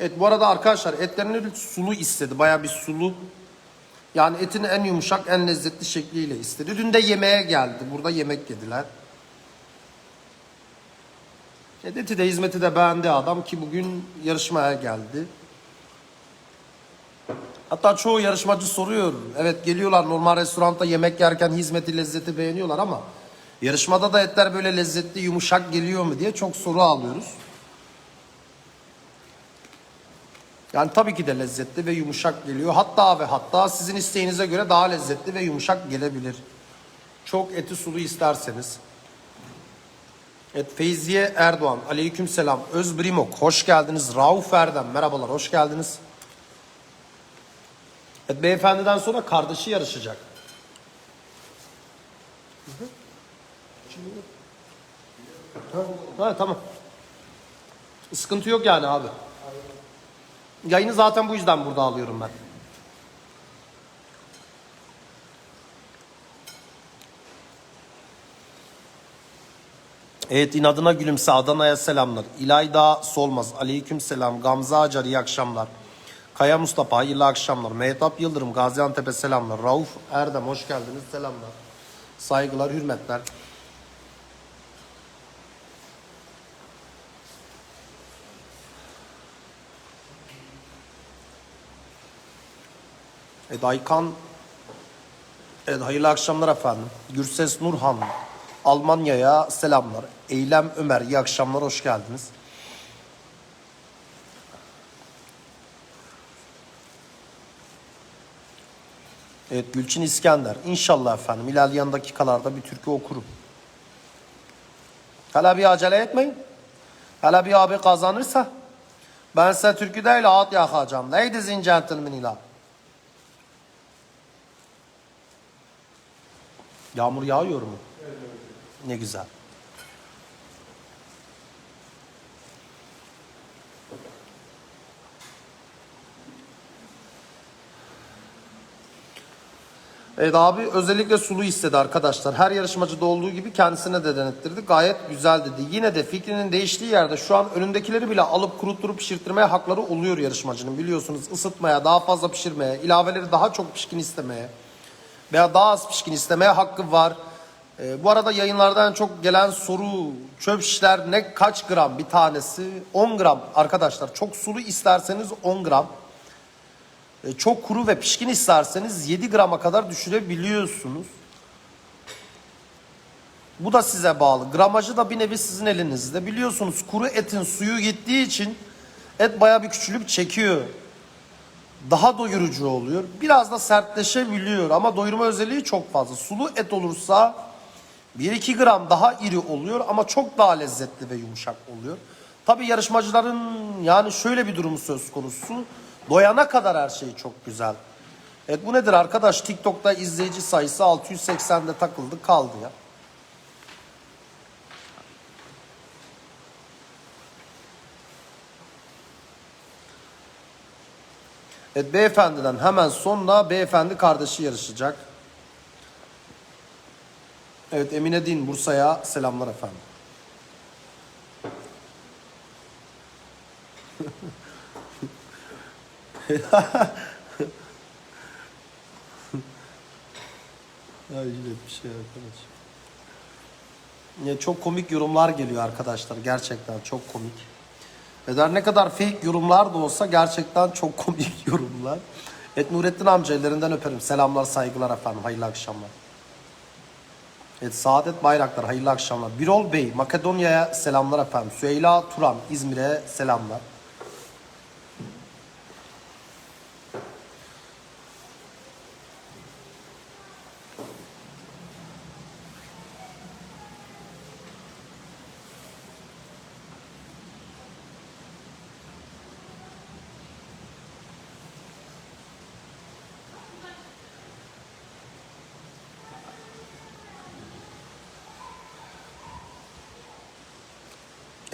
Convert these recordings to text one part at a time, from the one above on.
Evet bu arada arkadaşlar etlerini sulu istedi. Baya bir sulu. Yani etin en yumuşak, en lezzetli şekliyle istedi. Dün de yemeğe geldi. Burada yemek yediler. Evet, de hizmeti de beğendi adam ki bugün yarışmaya geldi. Hatta çoğu yarışmacı soruyor. Evet geliyorlar normal restoranda yemek yerken hizmeti lezzeti beğeniyorlar ama yarışmada da etler böyle lezzetli yumuşak geliyor mu diye çok soru alıyoruz. Yani tabii ki de lezzetli ve yumuşak geliyor. Hatta ve hatta sizin isteğinize göre daha lezzetli ve yumuşak gelebilir. Çok eti sulu isterseniz. Evet Feyziye Erdoğan. Aleyküm selam. Özbrimok. Hoş geldiniz. Rauf Erdem. Merhabalar. Hoş geldiniz. Evet beyefendiden sonra kardeşi yarışacak. Ha, ha, tamam. Sıkıntı yok yani abi. Yayını zaten bu yüzden burada alıyorum ben. Evet inadına gülümse Adana'ya selamlar. İlayda Solmaz aleyküm selam. Gamze Acar iyi akşamlar. Kaya Mustafa hayırlı akşamlar. Mehtap Yıldırım Gaziantep'e selamlar. Rauf Erdem hoş geldiniz selamlar. Saygılar hürmetler. Evet Aykan Evet hayırlı akşamlar efendim. Gürses Nurhan Almanya'ya selamlar. Eylem Ömer iyi akşamlar hoş geldiniz. Evet Gülçin İskender. İnşallah efendim ilerleyen dakikalarda bir türkü okurum. Hala bir acele etmeyin. Hala bir abi kazanırsa ben size türkü değil at yakacağım. Ladies and gentlemen ila. Yağmur yağıyor mu? Ne güzel. Evet abi özellikle sulu istedi arkadaşlar. Her yarışmacıda olduğu gibi kendisine de denettirdi. Gayet güzel dedi. Yine de fikrinin değiştiği yerde şu an önündekileri bile alıp kurutturup pişirtmeye hakları oluyor yarışmacının. Biliyorsunuz ısıtmaya, daha fazla pişirmeye, ilaveleri daha çok pişkin istemeye veya daha az pişkin istemeye hakkı var. Ee, bu arada yayınlardan çok gelen soru çöp şişler ne kaç gram bir tanesi 10 gram arkadaşlar çok sulu isterseniz 10 gram E, çok kuru ve pişkin isterseniz 7 grama kadar düşürebiliyorsunuz. Bu da size bağlı. Gramajı da bir nevi sizin elinizde. Biliyorsunuz kuru etin suyu gittiği için et baya bir küçülüp çekiyor. Daha doyurucu oluyor. Biraz da sertleşebiliyor ama doyurma özelliği çok fazla. Sulu et olursa 1-2 gram daha iri oluyor ama çok daha lezzetli ve yumuşak oluyor. Tabi yarışmacıların yani şöyle bir durumu söz konusu. Doyana kadar her şey çok güzel. Evet bu nedir arkadaş? TikTok'ta izleyici sayısı 680'de takıldı kaldı ya. Evet beyefendiden hemen sonra beyefendi kardeşi yarışacak. Evet Emine Din Bursa'ya selamlar efendim. Ay yine bir şey arkadaş. Ya çok komik yorumlar geliyor arkadaşlar gerçekten çok komik. Eder ne kadar fake yorumlar da olsa gerçekten çok komik yorumlar. Evet Nurettin amca ellerinden öperim. Selamlar saygılar efendim. Hayırlı akşamlar. Evet Saadet Bayraktar hayırlı akşamlar. Birol Bey Makedonya'ya selamlar efendim. Süheyla Turan İzmir'e selamlar.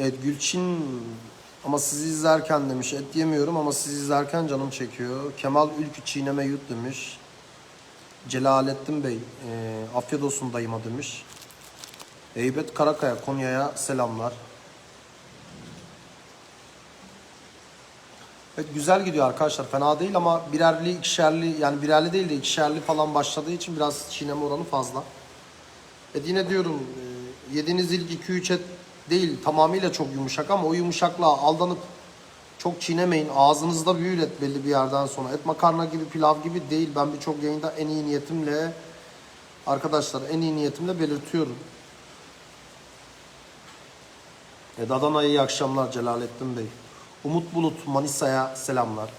Evet Gülçin ama sizi izlerken demiş et yemiyorum ama sizi izlerken canım çekiyor. Kemal Ülkü çiğneme yut demiş. Celalettin Bey e, afiyet olsun dayıma demiş. Eybet Karakaya Konya'ya selamlar. Evet güzel gidiyor arkadaşlar. Fena değil ama birerli, ikişerli yani birerli değil de ikişerli falan başladığı için biraz çiğneme oranı fazla. Evet yine diyorum e, yediğiniz ilk 2-3 et değil tamamıyla çok yumuşak ama o yumuşaklığa aldanıp çok çiğnemeyin. Ağzınızda büyür et belli bir yerden sonra. Et makarna gibi pilav gibi değil. Ben birçok yayında en iyi niyetimle arkadaşlar en iyi niyetimle belirtiyorum. Evet Adana'ya iyi akşamlar Celalettin Bey. Umut Bulut Manisa'ya selamlar.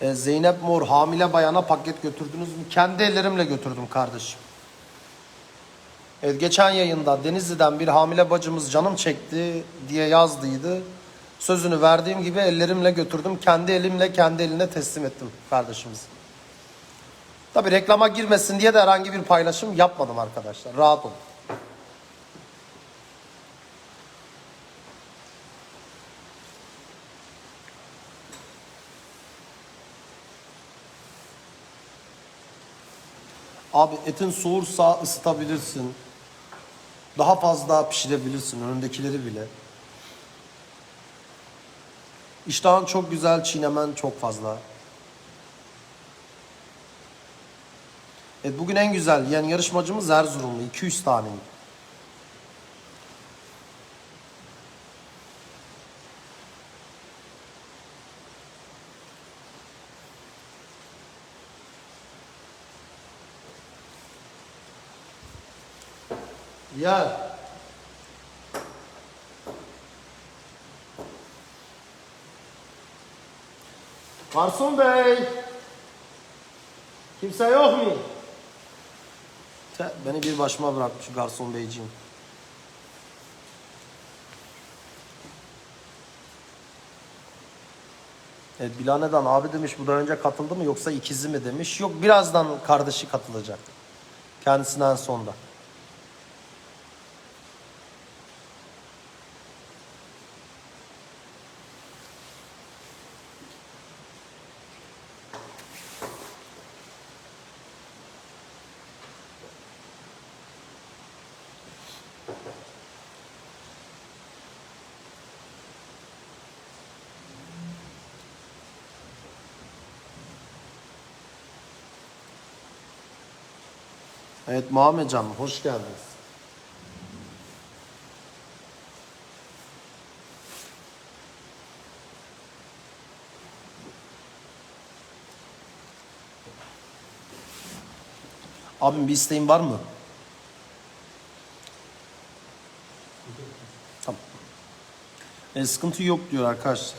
E, Zeynep Mor hamile bayana paket götürdünüz mü? Kendi ellerimle götürdüm kardeşim. Evet, geçen yayında Denizli'den bir hamile bacımız canım çekti diye yazdıydı. Sözünü verdiğim gibi ellerimle götürdüm. Kendi elimle kendi eline teslim ettim kardeşimiz. Tabi reklama girmesin diye de herhangi bir paylaşım yapmadım arkadaşlar. Rahat olun. Abi etin soğursa ısıtabilirsin. Daha fazla pişirebilirsin önündekileri bile. İştahın çok güzel, çiğnemen çok fazla. Evet bugün en güzel yiyen yarışmacımız Erzurumlu. 200 tane. Ya. Garson Bey. Kimse yok mu? Beni bir başıma bırakmış garson beyciğim. Evet Bilane'den abi demiş bu da önce katıldı mı yoksa ikizi mi demiş. Yok birazdan kardeşi katılacak. Kendisinden sonra. Evet Muhammed Can hoş geldiniz. Abim bir isteğin var mı? Tamam. E, sıkıntı yok diyor arkadaşlar.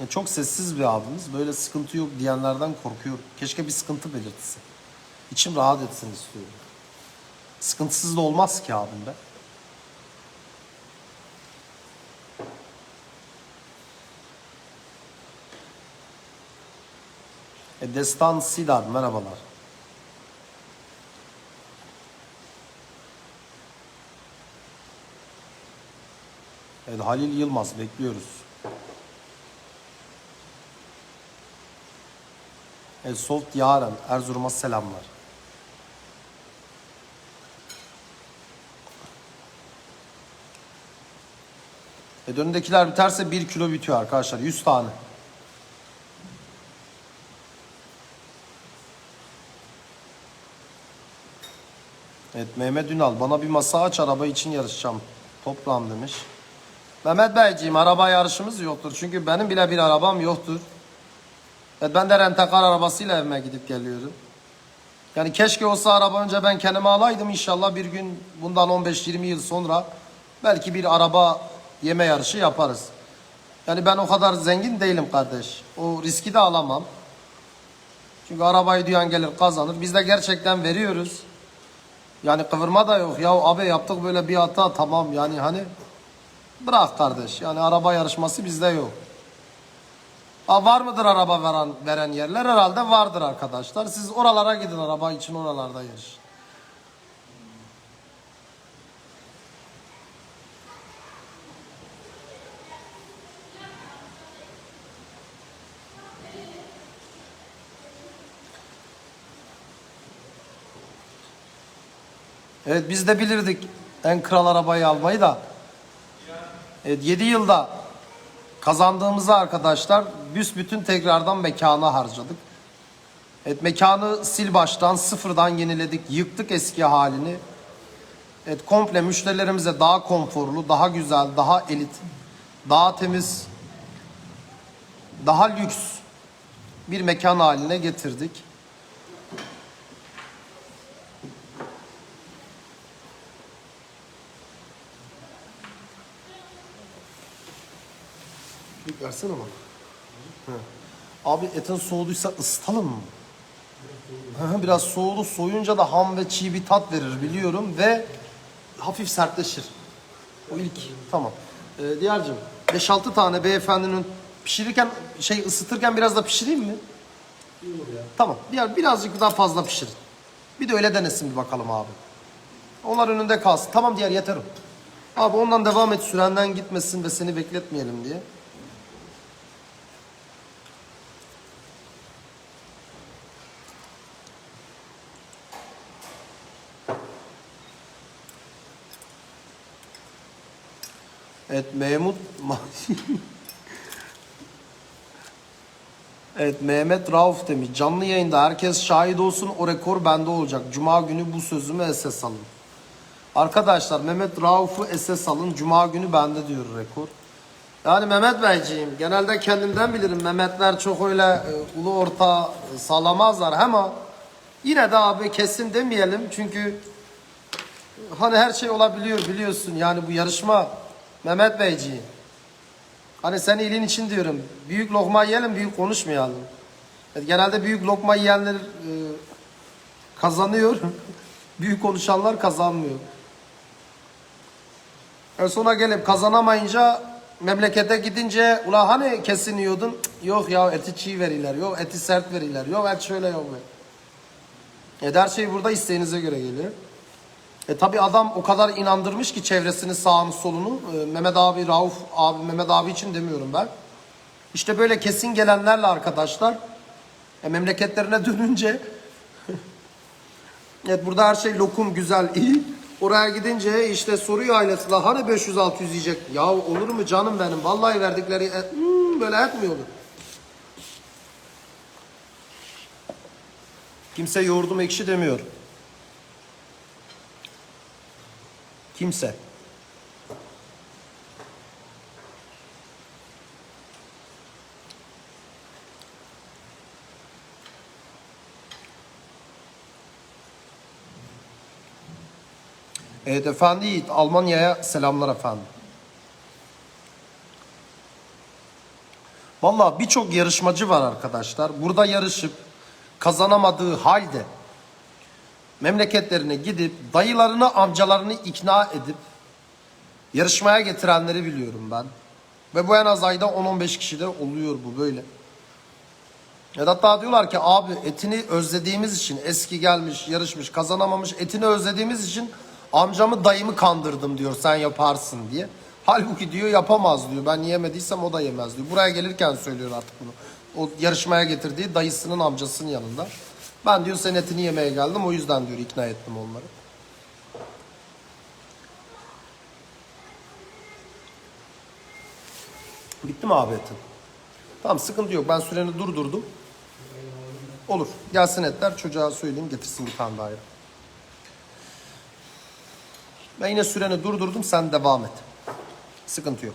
E, çok sessiz bir abimiz. Böyle sıkıntı yok diyenlerden korkuyorum. Keşke bir sıkıntı belirtse. İçim rahat etsin istiyorum. Sıkıntısız da olmaz ki abim be. E, Destan Sidar merhabalar. Evet Halil Yılmaz bekliyoruz. Evet Soft Yaren Erzurum'a selamlar. Evet önündekiler biterse 1 kilo bitiyor arkadaşlar 100 tane. Evet Mehmet Ünal bana bir masa aç araba için yarışacağım. Toprağım demiş. Mehmet Beyciğim araba yarışımız yoktur. Çünkü benim bile bir arabam yoktur. Evet ben de rentekar arabasıyla evime gidip geliyorum. Yani keşke olsa araba önce ben kendime alaydım inşallah bir gün bundan 15-20 yıl sonra belki bir araba yeme yarışı yaparız. Yani ben o kadar zengin değilim kardeş. O riski de alamam. Çünkü arabayı duyan gelir kazanır. Biz de gerçekten veriyoruz. Yani kıvırma da yok. Ya abi yaptık böyle bir hata tamam yani hani bırak kardeş. Yani araba yarışması bizde yok. Ha, var mıdır araba veren, veren yerler? Herhalde vardır arkadaşlar. Siz oralara gidin araba için oralarda yarış. Evet biz de bilirdik en kral arabayı almayı da. Evet 7 yılda kazandığımızı arkadaşlar büsbütün tekrardan mekana harcadık. Evet mekanı sil baştan sıfırdan yeniledik. Yıktık eski halini. Evet komple müşterilerimize daha konforlu, daha güzel, daha elit, daha temiz, daha lüks bir mekan haline getirdik. Bir versene bana. Hı. Abi etin soğuduysa ısıtalım mı? Biraz soğudu. Soyunca da ham ve çiğ bir tat verir biliyorum ve hafif sertleşir. O ilk. Tamam. Ee, Diyar'cığım 5-6 tane beyefendinin pişirirken şey ısıtırken biraz da pişireyim mi? Tamam. Diğer birazcık daha fazla pişirin. Bir de öyle denesin bir bakalım abi. Onlar önünde kalsın. Tamam diğer yeter o. Abi ondan devam et sürenden gitmesin ve seni bekletmeyelim diye. Evet Mehmet Evet Mehmet Rauf demiş. Canlı yayında herkes şahit olsun o rekor bende olacak. Cuma günü bu sözümü esas alın. Arkadaşlar Mehmet Rauf'u esas alın. Cuma günü bende diyor rekor. Yani Mehmet Beyciğim genelde kendimden bilirim. Mehmetler çok öyle e, ulu orta e, sağlamazlar ama yine de abi kesin demeyelim. Çünkü hani her şey olabiliyor biliyorsun. Yani bu yarışma Mehmet Beyciğim. Hani sen iyiliğin için diyorum. Büyük lokma yiyelim, büyük konuşmayalım. Genelde büyük lokma yiyenler e, kazanıyor. büyük konuşanlar kazanmıyor. E sonra gelip kazanamayınca memlekete gidince ula hani kesin yiyordun? Cık, Yok ya eti çiğ verirler. Yok eti sert verirler. Yok et şöyle yok böyle. E her şey burada isteğinize göre geliyor. E tabi adam o kadar inandırmış ki çevresini sağını solunu. E, Mehmet abi, Rauf abi, Mehmet abi için demiyorum ben. İşte böyle kesin gelenlerle arkadaşlar e, memleketlerine dönünce evet burada her şey lokum güzel iyi. Oraya gidince işte soruyor ailesi la hani 500-600 yiyecek. Ya olur mu canım benim vallahi verdikleri et, hmm, böyle et mi olur? Kimse yoğurdum ekşi demiyor. Kimse. Evet efendi Yiğit, Almanya'ya selamlar efendim. Vallahi birçok yarışmacı var arkadaşlar. Burada yarışıp kazanamadığı halde memleketlerine gidip dayılarını amcalarını ikna edip yarışmaya getirenleri biliyorum ben. Ve bu en az ayda 10-15 kişide oluyor bu böyle. Ya da hatta diyorlar ki abi etini özlediğimiz için eski gelmiş yarışmış kazanamamış etini özlediğimiz için amcamı dayımı kandırdım diyor sen yaparsın diye. Halbuki diyor yapamaz diyor ben yemediysem o da yemez diyor. Buraya gelirken söylüyor artık bunu. O yarışmaya getirdiği dayısının amcasının yanında. Ben diyor senin etini yemeye geldim o yüzden diyor ikna ettim onları. Bitti mi abi etin? Tamam sıkıntı yok ben süreni durdurdum. Olur gelsin etler çocuğa söyleyeyim getirsin bir tane daha. ya. Ben yine süreni durdurdum sen devam et. Sıkıntı yok.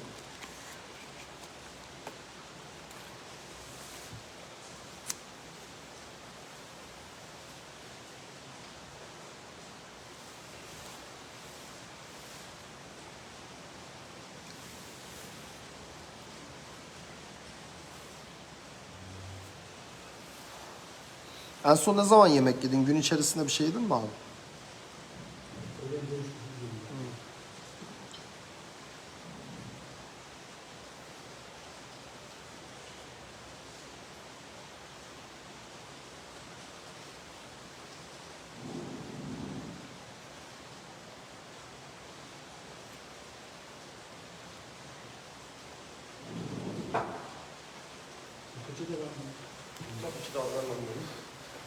En son ne zaman yemek yedin? Gün içerisinde bir şey yedin mi abi?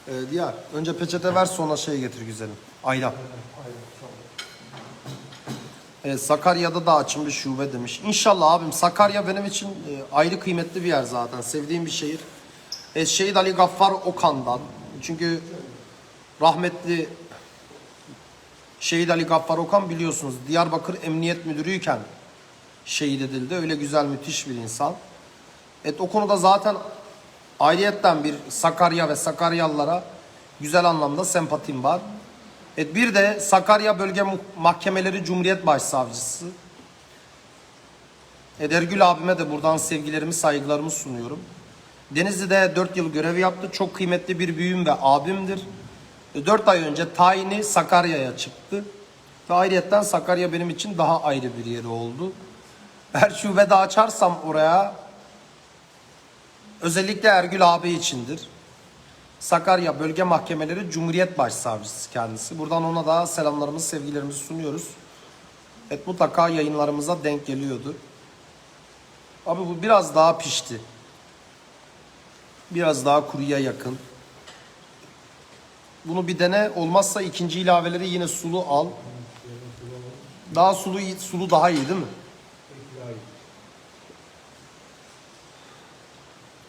Ee, Diyar, önce peçete ver sonra şey getir güzelim. Ayran. Evet, Sakarya'da da açılmış şube demiş. İnşallah abim Sakarya benim için e, ayrı kıymetli bir yer zaten. Sevdiğim bir şehir. E, Şehit Ali Gaffar Okan'dan. Çünkü rahmetli Şehit Ali Gaffar Okan biliyorsunuz Diyarbakır Emniyet Müdürüyken şehit edildi. Öyle güzel müthiş bir insan. Evet o konuda zaten ayrıyetten bir Sakarya ve Sakaryalılara güzel anlamda sempatim var. Evet bir de Sakarya Bölge Mahkemeleri Cumhuriyet Başsavcısı. Evet, Ergül abime de buradan sevgilerimi, saygılarımı sunuyorum. Denizli'de 4 yıl görev yaptı. Çok kıymetli bir büyüğüm ve abimdir. 4 ay önce tayini Sakarya'ya çıktı. Ve ayrıyetten Sakarya benim için daha ayrı bir yeri oldu. Her şubede açarsam oraya özellikle Ergül abi içindir. Sakarya Bölge Mahkemeleri Cumhuriyet Başsavcısı kendisi. Buradan ona da selamlarımızı, sevgilerimizi sunuyoruz. Evet mutlaka yayınlarımıza denk geliyordu. Abi bu biraz daha pişti. Biraz daha kuruya yakın. Bunu bir dene. Olmazsa ikinci ilaveleri yine sulu al. Daha sulu sulu daha iyi değil mi?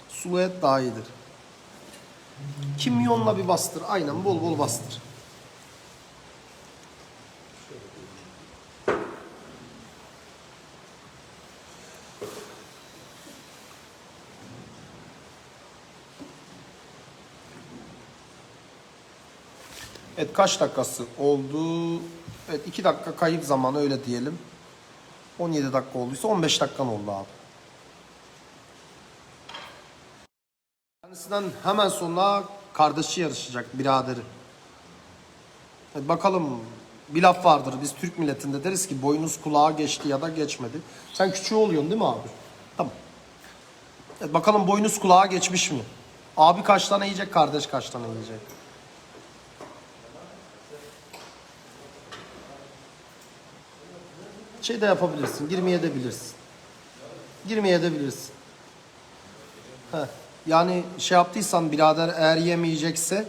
Sulu et daha iyidir. Kimyonla bir bastır. Aynen bol bol bastır. Evet kaç dakikası oldu? Evet 2 dakika kayıp zamanı öyle diyelim. 17 dakika olduysa 15 dakikan oldu abi. Kendisinden hemen sonra kardeşi yarışacak biraderi. Evet, bakalım bir laf vardır biz Türk milletinde deriz ki boynuz kulağa geçti ya da geçmedi. Sen küçüğü oluyorsun değil mi abi? Tamam. Evet, bakalım boynuz kulağa geçmiş mi? Abi kaç tane yiyecek, kardeş kaç tane yiyecek? Şey de yapabilirsin, girmeye de bilirsin. Girmeye de bilirsin. Heh. Yani şey yaptıysan birader eğer yemeyecekse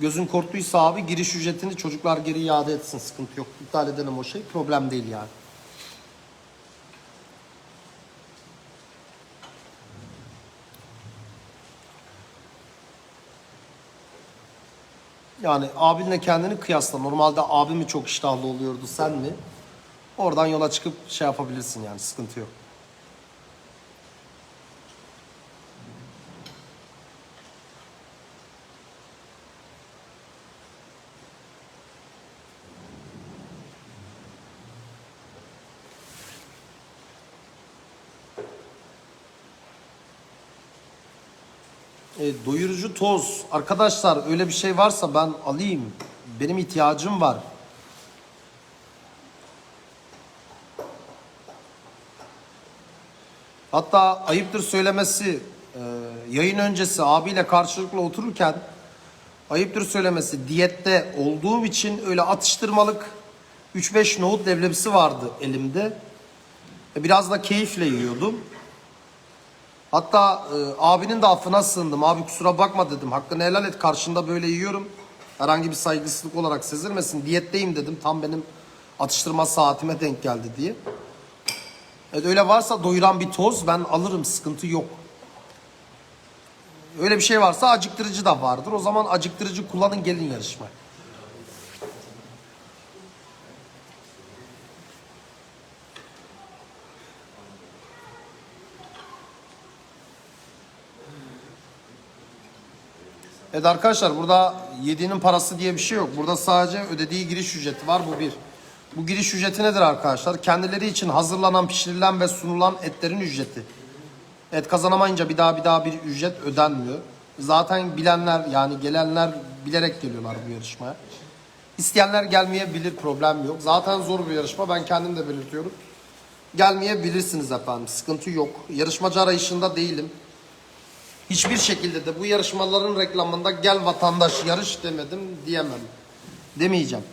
gözün korktuysa abi giriş ücretini çocuklar geri iade etsin sıkıntı yok. İptal edelim o şey problem değil yani. Yani abinle kendini kıyasla. Normalde abi mi çok iştahlı oluyordu sen mi? Oradan yola çıkıp şey yapabilirsin yani sıkıntı yok. E, doyurucu toz. Arkadaşlar öyle bir şey varsa ben alayım. Benim ihtiyacım var. Hatta ayıptır söylemesi e, yayın öncesi abiyle karşılıklı otururken ayıptır söylemesi diyette olduğum için öyle atıştırmalık 3-5 nohut leblebisi vardı elimde. E, biraz da keyifle yiyordum. Hatta e, abinin de affına sığındım. Abi kusura bakma dedim. Hakkını helal et. Karşında böyle yiyorum. Herhangi bir saygısızlık olarak sezilmesin. Diyetteyim dedim. Tam benim atıştırma saatime denk geldi diye. Evet, öyle varsa doyuran bir toz ben alırım. Sıkıntı yok. Öyle bir şey varsa acıktırıcı da vardır. O zaman acıktırıcı kullanın gelin yarışmaya. Evet arkadaşlar burada yediğinin parası diye bir şey yok. Burada sadece ödediği giriş ücreti var bu bir. Bu giriş ücreti nedir arkadaşlar? Kendileri için hazırlanan, pişirilen ve sunulan etlerin ücreti. Et kazanamayınca bir daha bir daha bir ücret ödenmiyor. Zaten bilenler yani gelenler bilerek geliyorlar bu yarışmaya. İsteyenler gelmeyebilir problem yok. Zaten zor bir yarışma ben kendim de belirtiyorum. Gelmeyebilirsiniz efendim sıkıntı yok. Yarışmacı arayışında değilim. Hiçbir şekilde de bu yarışmaların reklamında gel vatandaş yarış demedim diyemem. Demeyeceğim.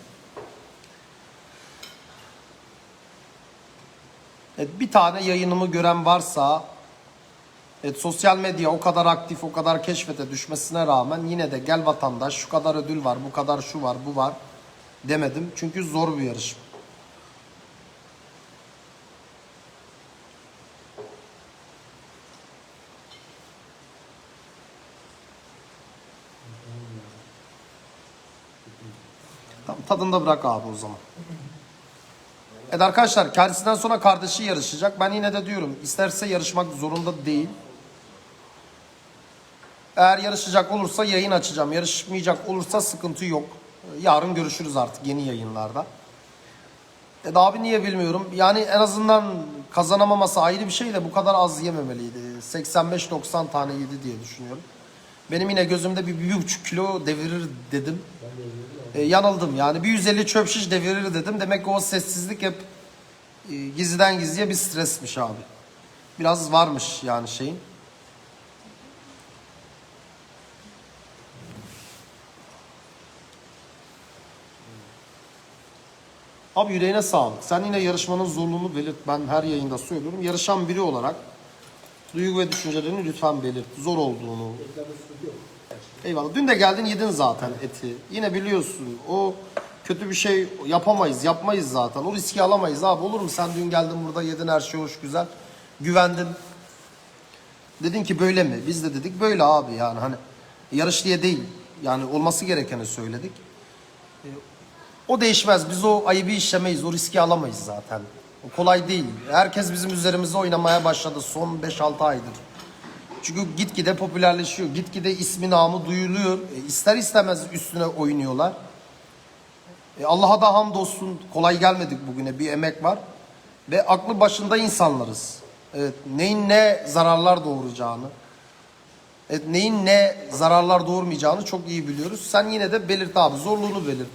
Evet, bir tane yayınımı gören varsa evet, sosyal medya o kadar aktif, o kadar keşfete düşmesine rağmen yine de gel vatandaş şu kadar ödül var, bu kadar şu var, bu var demedim. Çünkü zor bir yarışma. Tamam, tadında bırak abi o zaman. Evet arkadaşlar kendisinden sonra kardeşi yarışacak. Ben yine de diyorum isterse yarışmak zorunda değil. Eğer yarışacak olursa yayın açacağım. Yarışmayacak olursa sıkıntı yok. Yarın görüşürüz artık yeni yayınlarda. E abi niye bilmiyorum. Yani en azından kazanamaması ayrı bir şey de bu kadar az yememeliydi. 85-90 tane yedi diye düşünüyorum. Benim yine gözümde bir, bir buçuk kilo devirir dedim. E, yanıldım yani bir 150 çöp şiş devirir dedim. Demek ki o sessizlik hep e, gizliden gizliye bir stresmiş abi. Biraz varmış yani şeyin. Abi yüreğine sağlık. Sen yine yarışmanın zorluğunu belirt. Ben her yayında söylüyorum. Yarışan biri olarak duygu ve düşüncelerini lütfen belirt. Zor olduğunu. Eyvallah. Dün de geldin yedin zaten eti. Yine biliyorsun o kötü bir şey yapamayız, yapmayız zaten. O riski alamayız abi. Olur mu? Sen dün geldin burada yedin her şey hoş güzel. Güvendin. Dedin ki böyle mi? Biz de dedik böyle abi yani hani yarış diye değil. Yani olması gerekeni söyledik. O değişmez. Biz o ayıbı işlemeyiz. O riski alamayız zaten. O kolay değil. Herkes bizim üzerimizde oynamaya başladı son 5-6 aydır. Çünkü gitgide popülerleşiyor. Gitgide ismi namı duyuluyor. E, ister istemez üstüne oynuyorlar. E, Allah'a da hamdolsun kolay gelmedik bugüne. Bir emek var. Ve aklı başında insanlarız. Evet, neyin ne zararlar doğuracağını, evet, neyin ne zararlar doğurmayacağını çok iyi biliyoruz. Sen yine de belirt abi, zorluğunu belirt.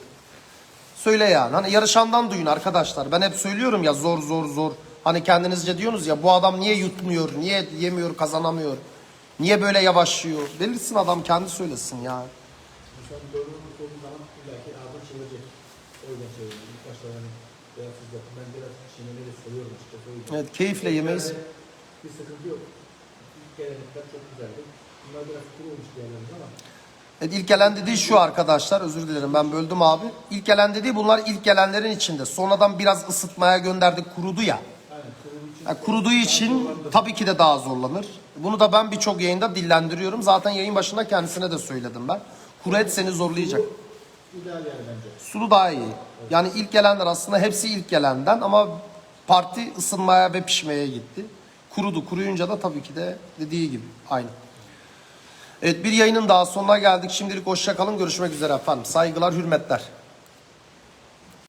Söyle yani. Hani yarışandan duyun arkadaşlar. Ben hep söylüyorum ya zor zor zor. Hani kendinizce diyorsunuz ya bu adam niye yutmuyor, niye yemiyor, kazanamıyor. Niye böyle yavaşlıyor? Belirsin adam kendi söylesin ya. Yüzden. Evet keyifle yemeyiz. Bir sıkıntı yok. İlk gelenekler çok güzeldi. Bunlar biraz kuru olmuş diğerlerimiz ama Evet, ilk gelen dediği şu arkadaşlar özür dilerim ben böldüm abi. İlk gelen dediği bunlar ilk gelenlerin içinde. Sonradan biraz ısıtmaya gönderdik kurudu ya. Yani kuruduğu için tabii ki de daha zorlanır. Bunu da ben birçok yayında dillendiriyorum. Zaten yayın başında kendisine de söyledim ben. Kuru et seni zorlayacak. Sulu daha iyi. Yani ilk gelenler aslında hepsi ilk gelenden ama parti ısınmaya ve pişmeye gitti. Kurudu. Kuruyunca da tabii ki de dediği gibi aynı. Evet bir yayının daha sonuna geldik. Şimdilik hoşça kalın. Görüşmek üzere efendim. Saygılar, hürmetler.